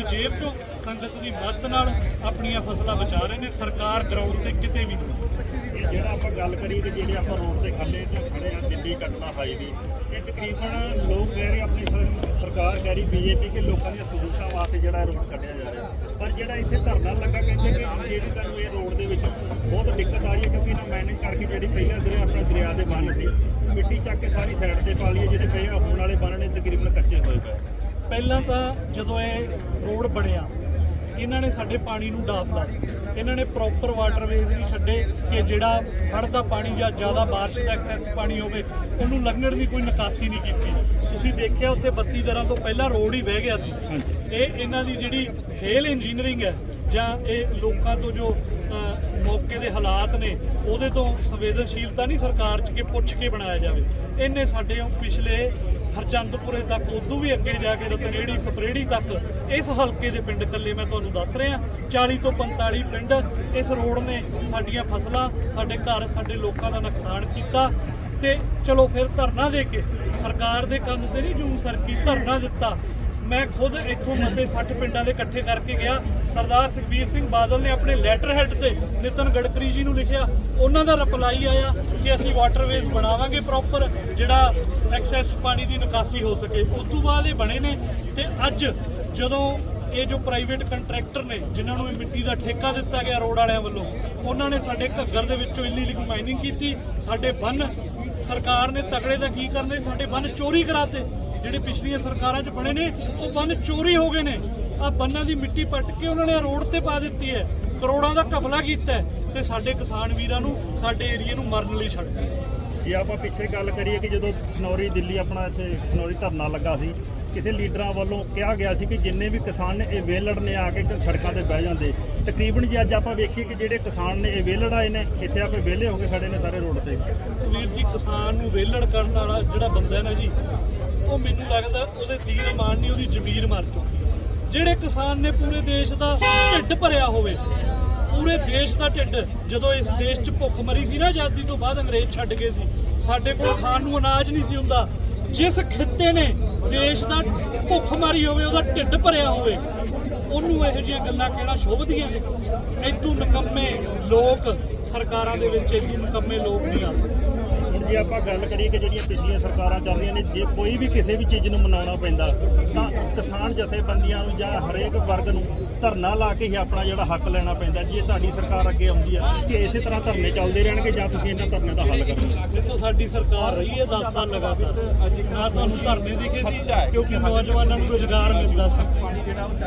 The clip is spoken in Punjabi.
ਆਪਣੀ ਜੇਬ ਤੋਂ ਸੰਗਤ ਦੀ ਮਦਦ ਨਾਲ ਆਪਣੀਆਂ ਫਸਲਾਂ ਬਚਾ ਰਹੇ ਨੇ, ਸਰਕਾਰ ਗਰਾਊਂਡ ਤੇ ਕਿਤੇ ਵੀ ਨਹੀਂ। ਜਿਹੜਾ ਆਪਾਂ ਗੱਲ ਕਰੀਏ ਕਿ ਜਿਹੜੇ ਆਪਾਂ ਰੋਡ ਤੇ ਖੱਲੇ ਤੇ ਖੜੇ ਆ, ਦਿੱਲੀ ਕੱਟਣਾ ਹਾਈਵੇ ਇਹ ਤਕਰੀਬਨ ਲੋਕ ਕਹਿ ਰਹੇ ਆਪਣੀ ਸਰਕਾਰ ਕਹਿ ਰਹੀ ਬੀਜੇਪੀ ਕਿ ਲੋਕਾਂ ਦੀਆਂ ਸਹੂਲਤਾਂ ਵਾਸਤੇ ਜਿਹੜਾ ਰੋਡ ਕੱਢਿਆ ਜਾ ਰਿਹਾ। ਪਰ ਜਿਹੜਾ ਇੱਥੇ ਧਰਨਾ ਲੱਗਾ, ਕਹਿੰਦੇ ਕਿ ਜਿਹੜੀ ਤੁਹਾਨੂੰ ਇਹ ਰੋਡ ਦੇ ਵਿੱਚ ਬਹੁਤ ਦਿੱਕਤ ਆ ਰਹੀ ਹੈ, ਕਿਉਂਕਿ ਇਹਨਾਂ ਮੈਨੇਜ ਕਰਕੇ ਜਿਹੜੀ ਪਹਿਲਾਂ ਦਰਿਆ, ਆਪਣਾ ਦਰਿਆ ਦੇ ਬੰਨ ਸੀ, ਮਿੱਟੀ ਚੱਕ ਕੇ ਸਾਰੀ ਸਾਈਡ ਤੇ ਪਾ ਲਈ ਜਿਹੜੇ ਪਏ ਹੋਣ ਵਾਲੇ ਬੰਨ ਨੇ, ਤਕਰੀਬਨ ਕੱਚੇ ਹੋਏ ਪਏ। ਪਹਿਲਾਂ ਤਾਂ ਜਦੋਂ ਇਹ ਰੋਡ ਬਣਿਆ ਇਹਨਾਂ ਨੇ ਸਾਡੇ ਪਾਣੀ ਨੂੰ ਡਾਫ ਲਾ। ਇਹਨਾਂ ਨੇ ਪ੍ਰੋਪਰ ਵਾਟਰਵੇਜ਼ ਨਹੀਂ ਛੱਡੇ ਕਿ ਜਿਹੜਾ ਹੜ੍ਹ ਦਾ ਪਾਣੀ ਜਾਂ ਜ਼ਿਆਦਾ ਬਾਰਿਸ਼ ਦਾ ਐਕਸੈਸ ਪਾਣੀ ਹੋਵੇ ਉਹਨੂੰ ਲੰਘਣ ਦੀ ਕੋਈ ਨਿਕਾਸੀ ਨਹੀਂ ਕੀਤੀ। ਤੁਸੀਂ ਦੇਖਿਆ ਉੱਥੇ 32 ਦਰਾਂ ਤੋਂ ਪਹਿਲਾਂ ਰੋਡ ਹੀ ਵਹਿ ਗਿਆ ਸੀ। ਇਹ ਇਹਨਾਂ ਦੀ ਜਿਹੜੀ ਫੇਲ ਇੰਜੀਨੀਅਰਿੰਗ ਹੈ ਜਾਂ ਇਹ ਲੋਕਾਂ ਤੋਂ ਜੋ ਮੌਕੇ ਦੇ ਹਾਲਾਤ ਨੇ ਉਹਦੇ ਤੋਂ ਸੰਵੇਦਨਸ਼ੀਲਤਾ ਨਹੀਂ ਸਰਕਾਰ 'ਚ ਕਿ ਪੁੱਛ ਕੇ ਬਣਾਇਆ ਜਾਵੇ। ਇਹਨੇ ਸਾਡੇ ਪਿਛਲੇ ਹਰਚੰਦਪੁਰੇ ਤੱਕ, ਉਦੋਂ ਵੀ ਅੱਗੇ ਜਾ ਕੇ ਰਤਨੇੜੀ, ਸਪਰੇੜੀ ਤੱਕ, ਇਸ ਹਲਕੇ ਦੇ ਪਿੰਡ ਇਕੱਲੇ ਮੈਂ ਤੁਹਾਨੂੰ ਦੱਸ ਰਿਹਾ। 40 ਤੋਂ 45 ਪਿੰਡ ਇਸ ਰੋਡ ਨੇ ਸਾਡੀਆਂ ਫਸਲਾਂ, ਸਾਡੇ ਘਰ, ਸਾਡੇ ਲੋਕਾਂ ਦਾ ਨੁਕਸਾਨ ਕੀਤਾ। ਤੇ ਚਲੋ ਫਿਰ ਧਰਨਾ ਦੇ ਕੇ, ਸਰਕਾਰ ਦੇ ਕੰਮ ਤੇ ਨਹੀਂ ਜੂਨ ਸਰ ਕੀ ਧਰਨਾ ਦਿੱਤਾ। ਮੈਂ ਖੁਦ ਇੱਥੋਂ ਮਤੇ 60 ਪਿੰਡਾਂ ਦੇ ਇਕੱਠੇ ਕਰਕੇ ਗਿਆ। ਸਰਦਾਰ ਸੁਖਬੀਰ ਸਿੰਘ ਬਾਦਲ ਨੇ ਆਪਣੇ ਲੈਟਰ ਹੈੱਡ ਤੇ ਨਿਤਨ ਗਡਕਰੀ ਜੀ ਨੂੰ ਲਿਖਿਆ। ਉਹਨਾਂ ਦਾ ਰਿਪਲਾਈ ਆਇਆ ਕਿ ਅਸੀਂ ਵਾਟਰਵੇਜ਼ ਬਣਾਵਾਂਗੇ ਪ੍ਰੋਪਰ ਜਿਹੜਾ ਐਕਸੈਸ ਪਾਣੀ ਦੀ ਨਿਕਾਸੀ ਹੋ ਸਕੇ। ਉਸ ਤੋਂ ਬਾਅਦ ਇਹ ਬਣੇ ਨੇ ਤੇ ਅੱਜ ਜਦੋਂ ਇਹ ਜੋ ਪ੍ਰਾਈਵੇਟ ਕੰਟਰੈਕਟਰ ਨੇ, ਜਿਨ੍ਹਾਂ ਨੂੰ ਇਹ ਮਿੱਟੀ ਦਾ ਠੇਕਾ ਦਿੱਤਾ ਗਿਆ ਰੋਡ ਵਾਲਿਆਂ ਵੱਲੋਂ, ਉਹਨਾਂ ਨੇ ਸਾਡੇ ਘੱਗਰ ਦੇ ਵਿੱਚੋਂ ਇਲੀਗਲ ਮਾਈਨਿੰਗ ਕੀਤੀ। ਸਾਡੇ ਬੰਨ ਸਰਕਾਰ ਨੇ ਤਕੜੇ ਦਾ ਕੀ ਕਰਨੇ? ਸਾਡੇ ਬੰਨ ਚੋਰੀ ਕਰਾਤੇ। ਜਿਹੜੇ ਪਿਛਲੀਆਂ ਸਰਕਾਰਾਂ 'ਚ ਬਣੇ ਨੇ, ਉਹ ਬੰਨ ਚੋਰੀ ਹੋ ਗਏ ਨੇ। ਆ ਬੰਨਾਂ ਦੀ ਮਿੱਟੀ ਪੱਟ ਕੇ ਉਹਨਾਂ ਨੇ ਰੋਡ ਤੇ ਪਾ ਦਿੱਤੀ ਹੈ। ਕਰੋੜਾਂ ਦਾ ਘਪਲਾ ਕੀਤਾ ਹੈ। ਤੇ ਸਾਡੇ ਕਿਸਾਨ ਵੀਰਾਂ ਨੂੰ ਸਾਡੇ ਏਰੀਏ ਨੂੰ ਮਰਨ ਲਈ ਛੱਡ ਦਿੱਤਾ ਜੇ ਆਪਾਂ ਪਿੱਛੇ ਗੱਲ ਕਰੀਏ ਕਿ ਜਦੋਂ ਖਨੌਰੀ ਦਿੱਲੀ ਆਪਣਾ ਇੱਥੇ ਖਨੌਰੀ ਧਰਨਾ ਲੱਗਾ ਸੀ ਕਿਸੇ ਲੀਡਰਾਂ ਵੱਲੋਂ ਕਿਹਾ ਗਿਆ ਸੀ ਕਿ ਜਿੰਨੇ ਵੀ ਕਿਸਾਨ ਨੇ ਇਹ ਵੇਲੜ ਨੇ ਆ ਕੇ ਸੜਕਾਂ ਤੇ ਬਹਿ ਜਾਂਦੇ। ਤਕਰੀਬਨ ਜੇ ਅੱਜ ਆਪਾਂ ਵੇਖੀਏ ਕਿ ਜਿਹੜੇ ਕਿਸਾਨ ਨੇ ਇਹ ਵੇਲੜ ਆਏ ਨੇ ਇੱਥੇ ਆਪੇ ਵਿਹਲੇ ਹੋ ਕੇ ਖੜੇ ਨੇ ਸਾਰੇ ਰੋਡ ਤੇ। ਵੀਰ ਜੀ ਕਿਸਾਨ ਨੂੰ ਵੇਲੜ ਕਰਨ ਵਾਲਾ ਜਿਹੜਾ ਬੰਦਾ ਹੈ ਨਾ ਜੀ ਉਹ ਮੈਨੂੰ ਲੱਗਦਾ ਉਹਦੇ ਦੀਨ ਮਾਨ ਨਹੀਂ ਉਹਦੀ ਜ਼ਮੀਰ ਮਰ ਚੁੱਕੀ ਜਿਹੜੇ ਕਿਸਾਨ ਨੇ ਪੂਰੇ ਦੇਸ਼ ਦਾ ਢਿੱਡ ਭਰਿਆ ਹੋਵੇ ਪੂਰੇ ਦੇਸ਼ ਦਾ ਢਿੱਡ ਜਦੋਂ ਇਸ ਦੇਸ਼ 'ਚ ਭੁੱਖ ਮਰੀ ਸੀ ਨਾ ਆਜ਼ਾਦੀ ਤੋਂ ਬਾਅਦ ਅੰਗਰੇਜ਼ ਛੱਡ ਗਏ ਸੀ। ਸਾਡੇ ਕੋਲ ਖਾਣ ਨੂੰ ਅਨਾਜ ਨਹੀਂ ਸੀ ਹੁੰਦਾ। ਜਿਸ ਖਿੱਤੇ ਨੇ ਦੇਸ਼ ਦਾ ਭੁੱਖ ਮਾਰੀ ਹੋਵੇ, ਉਹਦਾ ਢਿੱਡ ਭਰਿਆ ਹੋਵੇ, ਉਹਨੂੰ ਇਹੋ ਜਿਹੀਆਂ ਗੱਲਾਂ ਕਹਿਣਾ ਸ਼ੋਭਦੀਆਂ ਨੇ। ਇਤੋਂ ਨਿਕੰਮੇ ਲੋਕ ਸਰਕਾਰਾਂ ਦੇ ਵਿੱਚ ਇਤੋਂ ਨਿਕੰਮੇ ਲੋਕ ਨਹੀਂ ਆ ਸਕਦੇ। ਹੁਣ ਜੇ ਆਪਾਂ ਗੱਲ ਕਰੀਏ ਕਿ ਜਿਹੜੀਆਂ ਪਿਛਲੀਆਂ ਸਰਕਾਰਾਂ ਚੱਲ ਰਹੀਆਂ ਨੇ, ਜੇ ਕੋਈ ਵੀ ਕਿਸੇ ਵੀ ਚੀਜ਼ ਨੂੰ ਮਨਾਉਣਾ ਪੈਂਦਾ, ਤਾਂ ਕਿਸਾਨ ਜਥੇਬੰਦੀਆਂ ਨੂੰ ਜਾਂ ਹਰੇਕ ਵਰਗ ਨੂੰ ਧਰਨਾ ਲਾ ਕੇ ਹੀ ਆਪਣਾ ਜਿਹੜਾ ਹੱਕ ਲੈਣਾ ਪੈਂਦਾ ਜੇ ਤੁਹਾਡੀ ਸਰਕਾਰ ਅੱਗੇ ਆਉਂਦੀ ਆ ਕਿ ਇਸੇ ਤਰ੍ਹਾਂ ਧਰਨੇ ਚੱਲਦੇ ਰਹਿਣਗੇ ਜਾਂ ਤੁਸੀਂ ਇਹਨਾਂ ਧਰਨੇ ਦਾ ਹੱਲ ਕਰਨਾ ਦੇਖੋ, ਸਾਡੀ ਸਰਕਾਰ ਰਹੀ ਹੈ 10 ਸਾਲ ਲਗਾਤਾਰ। ਅੱਜ ਨਾ ਤੁਹਾਨੂੰ ਧਰਨੇ ਦਿਖੇ ਸੀ, ਕਿਉਂਕਿ ਨੌਜਵਾਨਾਂ ਨੂੰ ਰੋਜ਼ਗਾਰ ਮਿਲਦਾ ਸੀ।